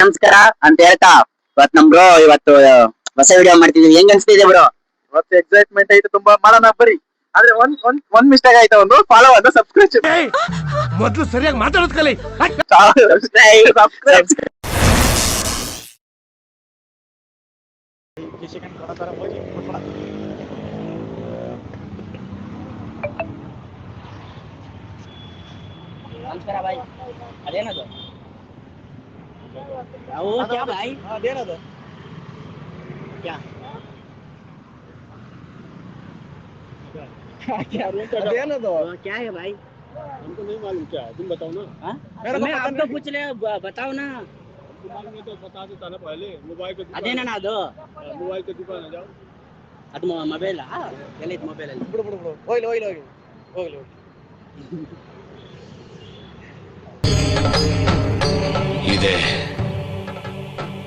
ನಮಸ್ಕಾರ ಅಂತ ಹೇಳ್ತಾ ಇವತ್ ನಮ್ ಬ್ರೋ ಇವತ್ತು ಹೊಸ ವಿಡಿಯೋ ಮಾಡ್ತಿದೀವಿ. ಹೆಂಗ್ ಅನ್ಸ್ತಿದೆ ಬ್ರೋ ಇವತ್ತು ಎಕ್ಸೈಟ್ಮೆಂಟ್ ಐತೆ ತುಂಬಾ ಮಾಡೋಣ ಬರಿ. ಆದ್ರೆ ಒಂದ್ ಒಂದ್ ಒಂದ್ ಮಿಸ್ಟೇಕ್ ಆಯ್ತಾ ಒಂದು? ಫಾಲೋ ಅದ ಸಬ್ಸ್ಕ್ರಿಪ್ಷನ್ ಮೊದ್ಲು ಸರಿಯಾಗಿ ಮಾತಾಡೋದ್ ಕಲಿ. ನಮಸ್ಕಾರ ಬಾಯ್. ಅದೇನದು? ಅವು ಕ್ಯಾ ಬಾಯ್ ಅದೇನದು ಕ್ಯಾ ಅದೇನದು वो क्या है भाई हमको नहीं मालूम क्या है तुम बताओ ना हाँ? मेरे को मैं पता आपको नहीं। पूछ ले ब- बताओ ना हमको मालूम है तो बता देता ना पहले मोबाइल के दुकान ಅದೇನ ಅದು हाँ, मोबाइल के दुकान आ जाओ ಅದು ಮೊಬೈಲ್ ಎಲ್ಲಿತ್ತು ಮೊಬೈಲ್ ಅಲ್ಲಿ ಬಿಡು ಬಿಡು ಬಿಡು ಹೋಗ್ಲಿ ಹೋಗ್ಲಿ ಹೋಗ್ಲಿ ಹೋಗ್ಲಿ ಹೋಗ್ಲಿ ಇದೆ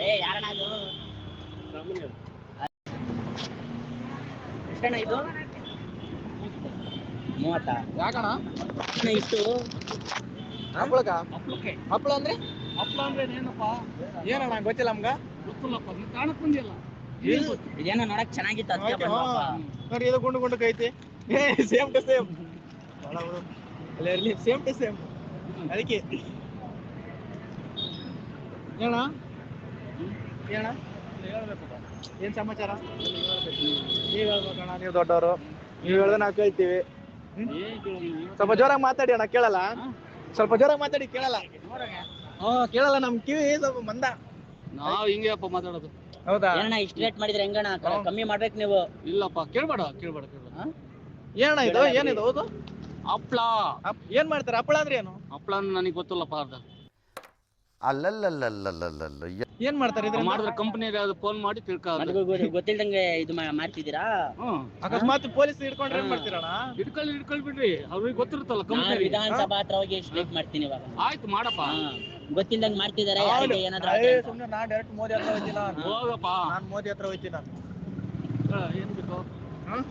ಏ ಇದು? ಮೂವತ್ತ. ಯಾಕಣ ಇಷ್ಟು. ಹಪ್ಪಳಕ? ಹಪ್ಪಳಕ್ಕೆ. ಹಪ್ಪಳ ಅಂದ್ರೆ? ಹಪ್ಪಳ ಅಂದ್ರೆ ಏನಪ್ಪ ಏನಣ್ಣ ಗೊತ್ತಿಲ್ಲ ನಮ್ಗ? ಗೊತ್ತಿಲ್ಲಪ್ಪ ನೀನ್ ಕಾಣಕ್ ಬಂದಿಲ್ಲ. ಇದೇನೋ ನೋಡಕ್ ಚೆನ್ನಾಗಿತ್ತು ಅದಕ್ಕೆ ನೋಡಿ ಇದು ಗುಂಡು ಗುಂಡು ಕೈತಿ. ಏ ಸೇಮ್ ಟು ಸೇಮ್. ಅಲ್ಲ ಇರ್ಲಿ ಸೇಮ್ ಟು ಸೇಮ್. ಅದಕ್ಕೆ. ಏನ ಏನ ಏನ್ ಸಮಾಚಾರ? ನೀವ್ ಹೇಳ್ಬೇಕಣ್ಣ ನೀವು ದೊಡ್ಡವರು. ನೀವ್ ಹೇಳಿದ್ರೆ ನಾವು ಕೇಳ್ತೀವಿ. ಸ್ವಲ್ಪ ಜೋರಾಗಿ ಮಾತಾಡಿ ಅಣ್ಣ ಕೇಳಲ್ಲ? ಸ್ವಲ್ಪ ಜೋರಾಗಿ ಮಾತಾಡಿ ಕೇಳಲ್ಲ ಹಾ ಕೇಳಲ್ಲ ನಮ್ ಕಿವಿ ಸ್ವಲ್ಪ ಮಂದ. ನಾವ್ ಹಿಂಗೆ ಅಪ್ಪ ಮಾತಾಡೋದು. ಹೌದಾ? ಏನಣ್ಣ ಇಷ್ಟು ರೇಟ್ ಮಾಡಿದ್ರೆ ಹೆಂಗಣ್ಣ. ಕಮ್ಮಿ ಮಾಡ್ಬೇಕು ನೀವು. ಇಲ್ಲಪ್ಪ ಕೇಳ್ಬೇಡ ಕೇಳ್ಬೇಡ ಕೇಳ್ಬೇಡ. ಏನಣ್ಣ ಇದು? ಏನಿದು? ಹೌದು? ಹಪ್ಳ. ಅಪ್- ಏನ್ ಮಾಡ್ತಾರೆ? ಹಪ್ಳ ಅಂದ್ರೆ ಏನು? ಹಪ್ಳ ನನಗೆ ಗೊತ್ತಿಲ್ಲಪ್ಪ ಅರ್ಧ. ಅಲ್ಲಲ್ಲಲ್ಲಲ್ಲಲ್ಲಲ್ಲ ಏನ್ ಮಾಡ್ತಾರೆ ಇದ್ರಿಂದ ಮಾಡಿದ್ರೆ ಕಂಪನಿ ಫೋನ್ ಮಾಡಿ ತಿಳ್ಕ ಅದು ಗೊ- ಗೊ- ಗೊತ್ತಿಲ್ದಂಗೆ ಇದು ಮಾಡ್ತಿದ್ದೀರಾ ಅಕಸ್ಮಾತ್ ಪೊಲೀಸ್ ಹಿಡ್ಕೊಂಡ್ರೆ ಏನ್ ಮಾಡ್ತೀರಾ ಹಿಡ್ಕೊಳ್ಳಿ ಹಿಡ್ಕೊಳ್ಳಿ ಬಿಡ್ರಿ ಅವ್ರಿಗೆ ಗೊತ್ತಿರುತ್ತಲ್ಲ ಕಂಪನಿ ವಿಧಾನಸಭಾ ಹತ್ರ ಹೋಗಿ ಸ್ಟ್ರೈಕ್ ಮಾಡ್ತೀನಿ ಇವಾಗ ಆಯ್ತು ಮಾಡಪ್ಪ ಹಾ. ಗೊತ್ತಿಲ್ದಂಗೆ ಏನಾದ್ರು ನಾನ್ ಡೈರೆಕ್ಟ್ ಮೋದಿ ಹತ್ರ ಹೋಯ್ತೀನಿ ಹೋಗಪ್ಪ ನಾನ್ ಮೋದಿ ಹತ್ರ ಹೋಯ್ತೀನಿ ನಾನು ಹಾ, ಏನ್ ಬೇಕು ಹ್ಮ್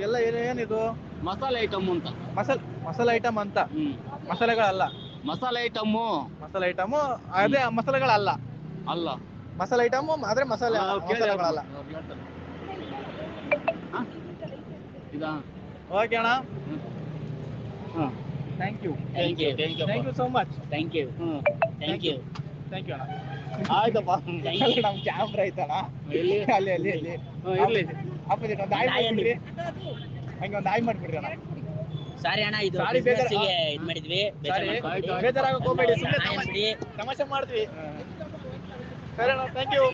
ಎಲ್ಲ ಏನ್ ಏನಿದು ಮಸಾಲೆ ಐಟಮ್ ಅಂತ ಮಸಾಲ ಮಸಾಲೆ ಐಟಮ್ ಅಂತ. ಹ್ಮ್. ಮಸಾಲೆಗಳಲ್ಲ. ಮಸಾಲೆ ಐಟಮ್ಮು ಮಸಾಲೆ ಐಟಮ್ ಅದೇ ಮಸಾಲೆಗಳಲ್ಲ. ಅಲ್ಲ. ಮಸಾಲೆ ಐಟಮ್ ಆದ್ರೆ ಮಸಾಲೆ ಕೇಳಿ ಮಸಾಲೆಗಳಲ್ಲ. ಅವ್ರು ಹೇಳ್ತಾರೆ. ಹಾ? ಇದಾ? ಓಕೆ ಅಣ್ಣ. ಹಾ. Thank you thank you thank you, thank you so much thank you hmm. Thank you thank you ಅಣ್ಣ. ಆಯ್ತಪ್ಪ. ನಮ್ ಕ್ಯಾಮ್ರಾ ಐತಣ್ಣ. ಎಲ್ಲಿ ಅಲ್ಲಿ ಅಲ್ಲಿ ಅಲ್ಲಿ. ಹಾ, ಇರ್ಲಿ. ಒಂದು ಆಯ್ ನಾಯಿ ಮಾಡ್ಬಿಡ್ರಿ. ಹಂಗೆ ಒಂದು ಆಯ್ ಮಾಡ್ಬಿಡ್ರಿ ಅಣ್ಣ. ಸಾರಿ ಅಣ್ಣ ಇದು Sorry, ಬೇಜಾರ್- ಇದ್ ಮಾಡಿದ್ವಿ. ಬೇಜಾರ್ ಸಾರಿ. ಹೋಗ್ಬೇಡಿ ಸುಮ್ಮನೆ ತಮಾಷೆ ಮಾಡಿದ್ವಿ. ಸರಿ ಅಣ್ಣ ಥ್ಯಾಂಕ್ ಯು